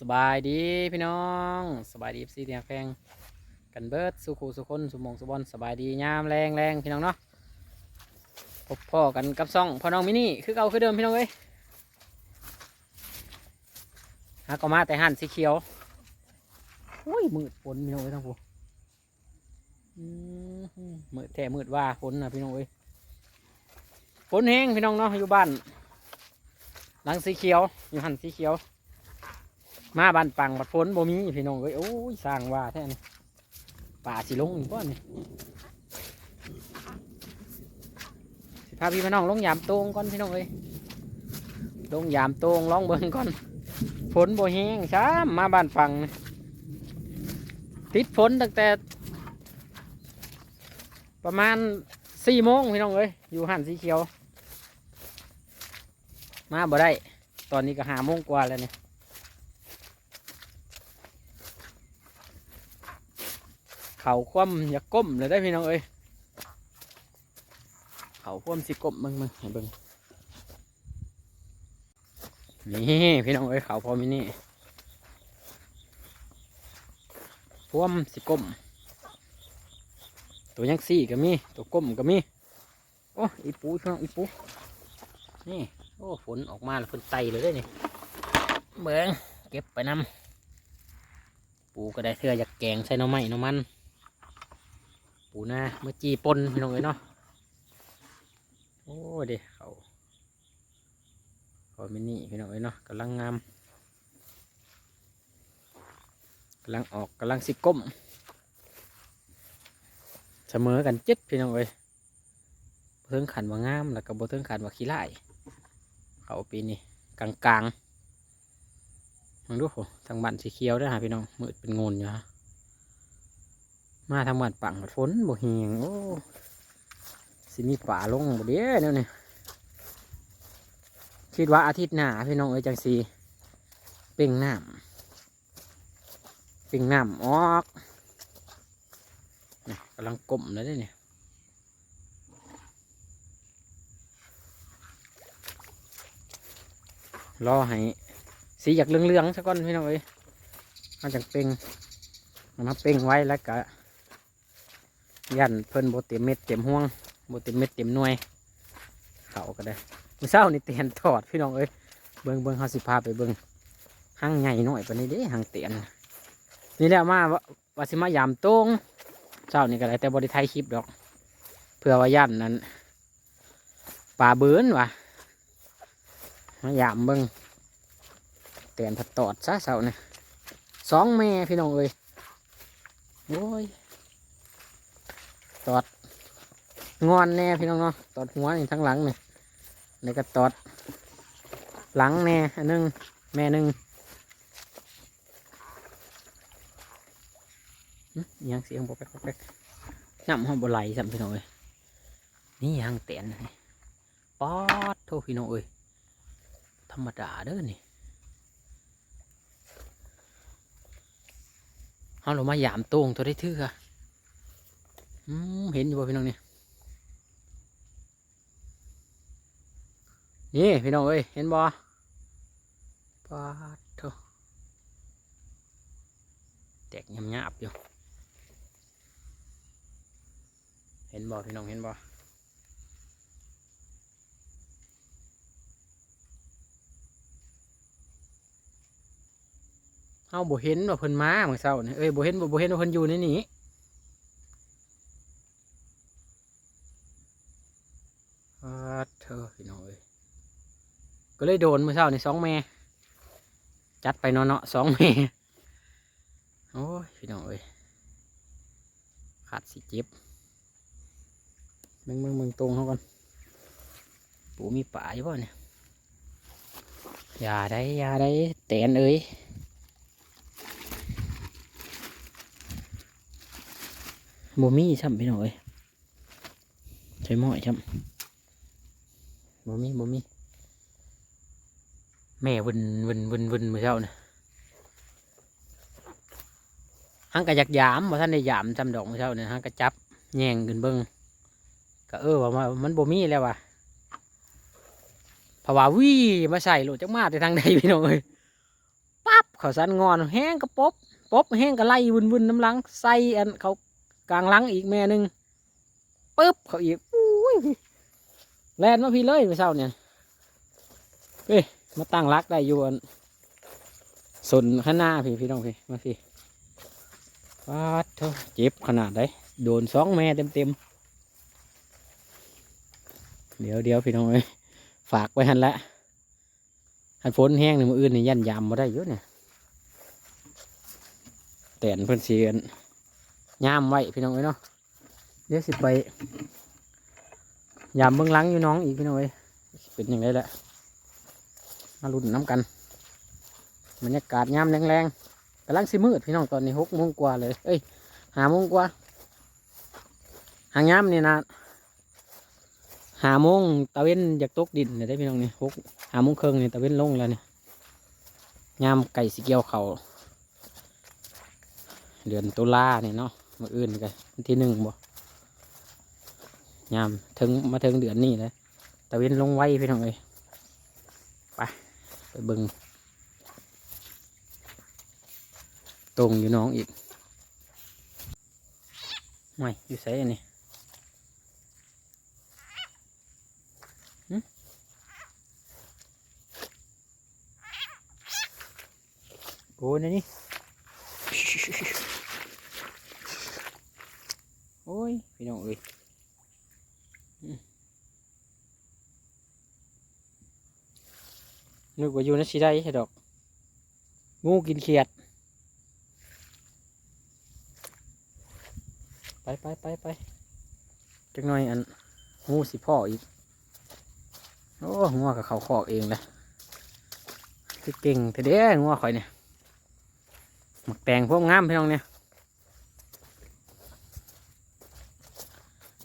สบายดีพี่น้องสบายดีซีเตียงแพงกันเบิดสุขูสุคนสุมงสุบอลสบายดียามแรงแรงพี่น้องเนาะพบพ่อกันกับซ่องพ่อน้องมินี่คือเก่าคือเดิมพี่น้องเอ้ยหาก็มาแต่หันสีเขียวอุ้ยมืดฝนพี่น้องเอ้ยทั้งผู้มืดแท้มืดว่าฝนนะพี่น้องเอ้ยฝนแห้งพี่น้องเนาะอยู่บ้านหลังสีเขียวอยู่หันสีเขียว มาบ้านปังบัดฝนบ่มีพี่น้องเอ้ยโอ้ยสร้างว่าแท้นี่ป่าสิลงอีกบ่นี่สิพาพี่พี่น้องลงยามโตงก่อนพี่น้องเอ้ยลงยามโตงลองเบิ่งก่อนฝนบ่แห้งช้ามาบ้านปังนี่ติดฝนตั้งแต่ ประมาณสี่โมงพี่น้องเอ้ยอยู่หันสีเขียว มาบ่ได้ ตอนนี้ก็หาโมงกว่าแล้วเนี่ย เขาคว่ำอย่าก้มเลยได้พี่น้องเอ้ยเขาคว่ำสิก้มมึงมึงเบิ่งนี่พี่น้องเอ้ยเขาพอมินี่คว่ำสิก้มตัวยังสี่ก็มีตัวก้มก็มีโอ้อีปูพี่น้องอีปูนี่โอ้ฝนออกมาแล้วฝนไตเลยเด้อนี่เบิ่งเก็บไปนำปูก็ได้เทื่ออยากแกงใส่น้ำไม้หน้ำมัน ปูนาเมื่อจีปนพี่น้องเอ้ยเนาะโอ้เด็เขาเขามินี่พี่น้องเอ้ยเนาะกำลังงามกำลังออกกำลังสิก้มเสมอกันเจ็ดพี่น้องเอ้ยบ่เทิงขันว่างามแล้วก็บ่เทิงขันว่าขี้ไล่เขาปีนี้กลางกลางมองดูโหทางบ้านสีเขียวด้วยฮะพี่น้องมืดเป็นงนอยู่ฮะ มาทางบ้านปังฝนบ่เฮียงโอ้สิมีป่าลงบ่เด้เนี่ยนี่คิดว่าอาทิตย์หน้าพี่น้องเอ้ยจังสีเป่งน้ำเป่งน้ำออกนี่กำลังกลมแล้วเด้เนี่ยรอให้สีอยากเหลืองๆสักก้อนพี่น้องเอ้ยมาจังเป่งมาเป่งไว้แล้วก็ ยันเพิ่นโบเต็มเม็ดเต็มห่วงโบเต็มเม็ดเต็มหน่วย เขาก็ได้มื้อเช้านี่เตียนถอดพี่น้องเอ้ยเบิ่งเบิ่งเฮาสิพาไปเบิ่งห้างใหญ่หน่อยปนี้เด้ห้างเตียนนี่แหละมาว่าว่าสิมายามต้งเช้านี่ก็ได้แต่บ่ได้ถ่ายคลิปดอก เพื่อว่ายันนั้นป่าเบิ้นว่ะมายามเบิงเตียนผัดตอดซะเช้านี่สองแม่พี่น้องเอ้ยโอ้ย ตอด งอนแน่พี่น้องเนาะตอดหัวนี่ทั้งหลังนี่แล้วก็ตอด หลังแน่อันหนึงแม่หนึ่งยังเสียงบอกแป๊กบอกแป๊กน้ำห้องบไหลสัมพี่น้องเอ้ยนี่ยางเตียนนป๊อดโทษพี่น้องเอ้ยธรรมดาเด้อนี่เอาเรามายามโตงตัวได้ทื่ออืม เห็นอยู่บ่พี่น้องนี่นี่พี่น้องเอ้ยเห็นบ่ปาดเถอะแตกยำยาบอยู่ เห็นบ่พี่น้องเห็นบ่เฮาบ่เห็นว่าเพิ่นมาเมื่อเช้านี่เอ้ยบ่เห็นบ่บ่เห็นว่าเพิ่นอยู่ในนี้ อ่าเธอพี่น้องเอ้ย ก็เลยโดนเมื่อเช้านี่สองแม่จัดไปเนาะเนาะสองแม่โอ้ยพี่น้องเอ้ยขาดสิเจ็บมึงมึงมึงตรงเขาก่อนปูมีป่าอยู่ป่ะเนี่ยอย่าได้อย่าได้แตนเอ้ยบ่มีช่ำพี่น้องเอ้ยใช้หม้อยช่ำบ่มีบ่มี แม่วนวนวนวนมื่เช้านะหังกะอยากยามบ่ท่านได้ยามจำดอกมื่เช้าเนี่ยหังกะจับแยงขึ้นเบิ่งก็เออว่ามันบ่มีแล้วว่ะเพราว่าวิ่มาใส่หลุดจักมาแต่ทางใดพี่น้องเอ้ยปั๊บเขาสันงอนแห้งก็ปบปบแห้งก็ไล่วุ่นวุ่นน้ำลังใส่อันเขากลางลังอีกแม่หนึ่งปึ๊บเขาอีกอุ้ยแลนมาพี่เลยไปเช้าเนี่ยเฮ้ย มาตั้งรักได้อยู่อันสนข้างหน้าพี่พี่น้องพี่มาพี่วาดเถอะเจ็บขนาดไหนโดนสองแม่เต็มเต็มเดี๋ยวเดี๋ยวพี่น้องเอ้ยฝากไว้หันละหันฝนแห้งในมืออื่นนี่ยันยามาได้เยอะเนี่ยแต่นเพิ่อนเสียนยามไว้พี่น้องเอ้ยเนาะเดี๋ยวสิไปยามเบื้องหลังอยู่น้องอีกพี่น้องเอ้ยเป็นอยังไงแหละ มาลุ้นน้ำกันบรรยากาศยามแรงๆกำลังสิมืดพี่น้องตอนนี้หกโมงกว่าเลย เอ้ยหาโมงกว่าหางยามนี่นะหาโมงตะเว้นอยากตกดินเนี่ยได้พี่น้องนี่หกหาโมงครึ่งนี่ตะเว้นลงแล้วเนี่ยยามไก่สิเกียวเขาเดือนตุลาเนี่ยเนาะมื่ออื่นกันที่หนึ่งบ่ยามถึงมาถึงเดือนนี้เลยตะเว้นลงไว้พี่น้องเอ้ย ไปเบิ่งตรงอยู่น้องอีกไม่อยู่ไสอันนี้หึโอ้ยนี่โอ้ยพี่น้องเอ้ยอืม นึกว่าอยู่ในสีได้ใช่ดอก งูกินเขียด ไปไปไปไปจักหน่อยอันงูสิพ่ออีก โอ้งัวกับเขาคอกเองเลยคือเก่งแต่เด้งัวข่อยเนี่ยหมักแตงพวกงามพี่น้องเนี่ย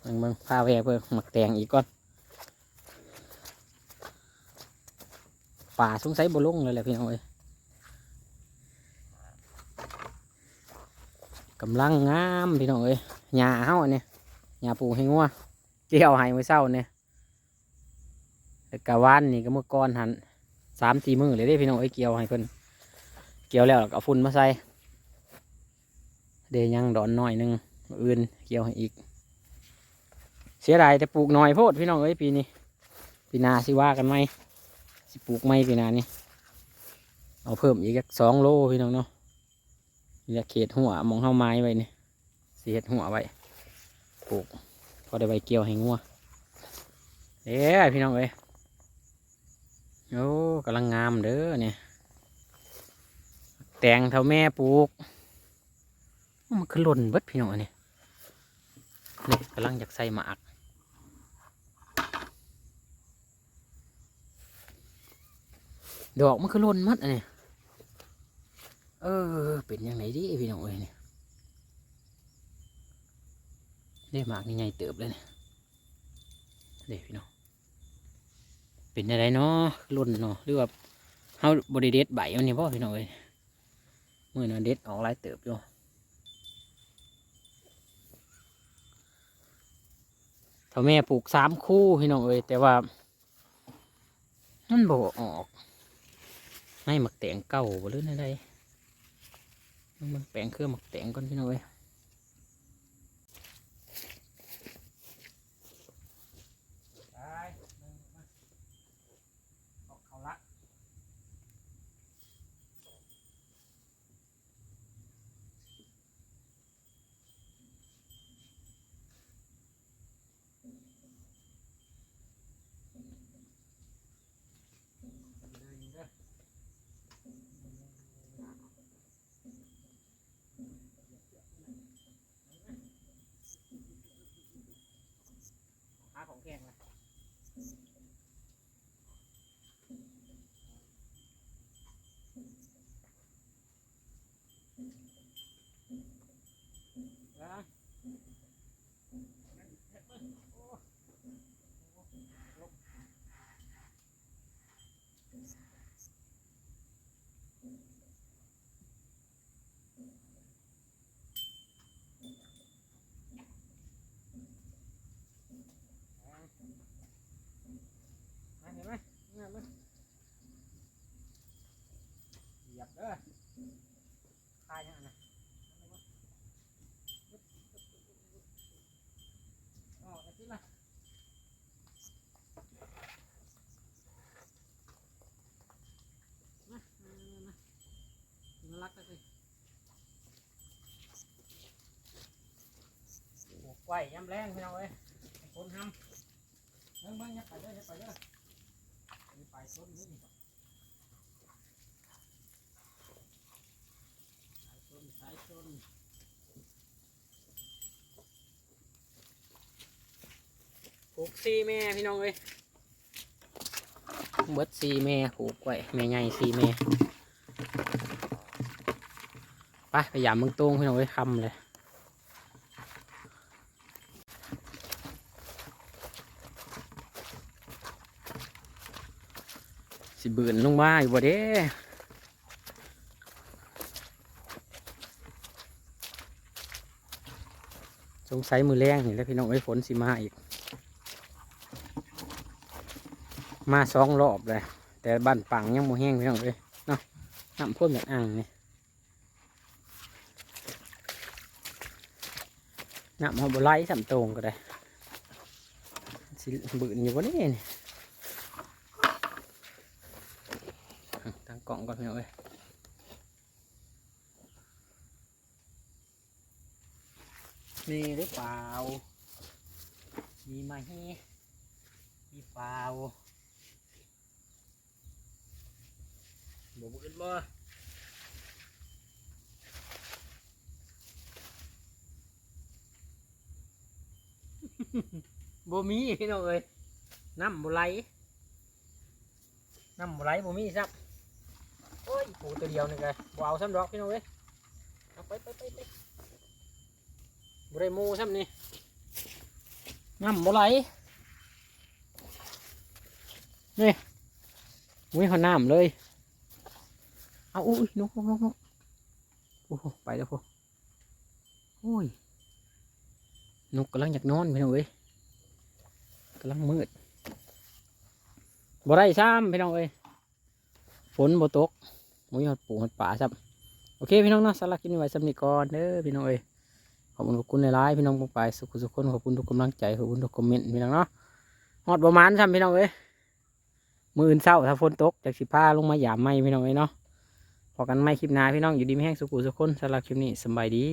เบิ่งบางพาแวะเพิ่งหมักแตงอีกก่อน ป่าสงสัยบ่ลงเลยแหละพี่น้องเอ้ยกำลังงามพี่น้องเอ้ยหญ้าเฮาเนี่ยหญ้าปลูกให้งัวเกี่ยวให้มื้อเช้าเนี่ยกะวานนี่ก็เมื่อก่อนหันสามสี่มือเลยเด้พี่น้องเอ้ยเกี่ยวให้เพิ่นเกี่ยวแล้วก็ฝุ่นมาใส่เดยังดอนหน้อยหนึงอื่นเกี่ยวให้อีก เสียดายแต่ปลูกหน้อยโพดพี่น้องเอ้ยปีนี้ปีนาสิว่ากันไหม สิปลูกไหมปีหนานี่เอาเพิ่มอีกสักสองโลพี่น้องเนาะนี่แหละเขตหัวมองเฮาไม้ไว้นี่สีเห็ดหัวไว้ปลูกพอได้ใบเกี่ยวให้งัวเอ้ยพี่น้องเอ้ยโอ้กำลังงามเด้อเนี่ยแตงเท่าแม่ปลูกมันคือหล่นเบิดพี่น้องอันนี้นี่กำลังอยากใส่หมาก ดอกมันคือล่นมัดอันนี้เออ เป็นยังไงดิพี่น้องเอ้ยเนี่ยนี่หมากนี่ใหญ่เติบเลยเนี่ยเด็พี่น้องเป็นอะไรเนาะล่นเนาะหรือว่าเฮาบริเดตใบมันนี่พ่พี่น้องเอ้ยมื่อนั้นเด็ดออกลายเติบอยู่ถ้าแม่ปลูกสามคู่พี่น้องเอ้ยแต่ว่ามันบ่ออก ให้หมักแตงเก่าหรืออะไรมันแปลงเครื่องหมักแตงก่อนพี่น้องเอ้ย แกงล่ะ ไปสิปลูกไว้ย้ำแรงพี่น้องเอ้ยให้คนทำเบิ่งเบิ่งยับไปเด้อยับไปเด้อมีไปต้นนี้นี่สายต้นสายต้นปลูกซีแม่พี่น้องเอ้ยเบิดซีแม่ปลูกไว้แม่ใหญ่ซีแม่ ไปไปยามมืองตรงพี่น้องเอ้ยคำเลยสิบืนลงมาอยู่บ่เด้สงสัยมือแรงนี่แล้วพี่น้องเอ้ฝนสิมาอีก มาสองรอบเลย แต่บ้านปังยังโมแห้งพี่น้องเอ้ยเนาะน้ำพ่นแบบอ่างนี่ น้ำเอาบไล่สำตรงก็ได้สิบืนอยู่วะนี่นี่ตั้งกล่องก่อนพี่น้องเอ้ยมีหรือเปล่า มีไหมมีเปล่าบ่บืนบ่ บ่มีพี่น้องเอ้ยน้ำบ่ไหลน้ำบ่ไหลบ่มีซับโอ้ยปูตัวเดียวนี่ไงบ่เอาซ้ำดอกพี่น้องเอ้ยเอาไปไปไปไปบ่ได้มูซ้ำนี่น้ำบ่ไหลนี่อุ้ยเขาน้ำเลย เอาอุ้ยนกนกนกโอ้ไปแล้วพ่อโอ้ย นกกำลังอยากนอนพี่น้องเอ้ยกำลังมืดบ่ได้ซ้ำพี่น้องเอ้ยฝนบ่ตกมุ้ยหอดปูหอดป่าซ้ำโอเคพี่น้องเนาะสำหรับคลินไว้สำนีก่อนเด้อพี่น้องเอ้ยขอบคุณขอบคุณในไลน์พี่น้องปองไปสุขสุขคนขอบคุณทุกกำลังใจขอบคุณทุกคอมเมนต์พี่น้องเนาะหอดประมาณซ้ำพี่น้องเอ้ยมืออื่นเศร้าถ้าฝนตกจากสิผ้าลงมาหยามไม่พี่น้องเอ้ยเนาะพอกันไม่คลิปหน้าพี่น้องอยู่ดีไม่แห้งสุขุสุขคนสำหรับคลิปนี้สบายดี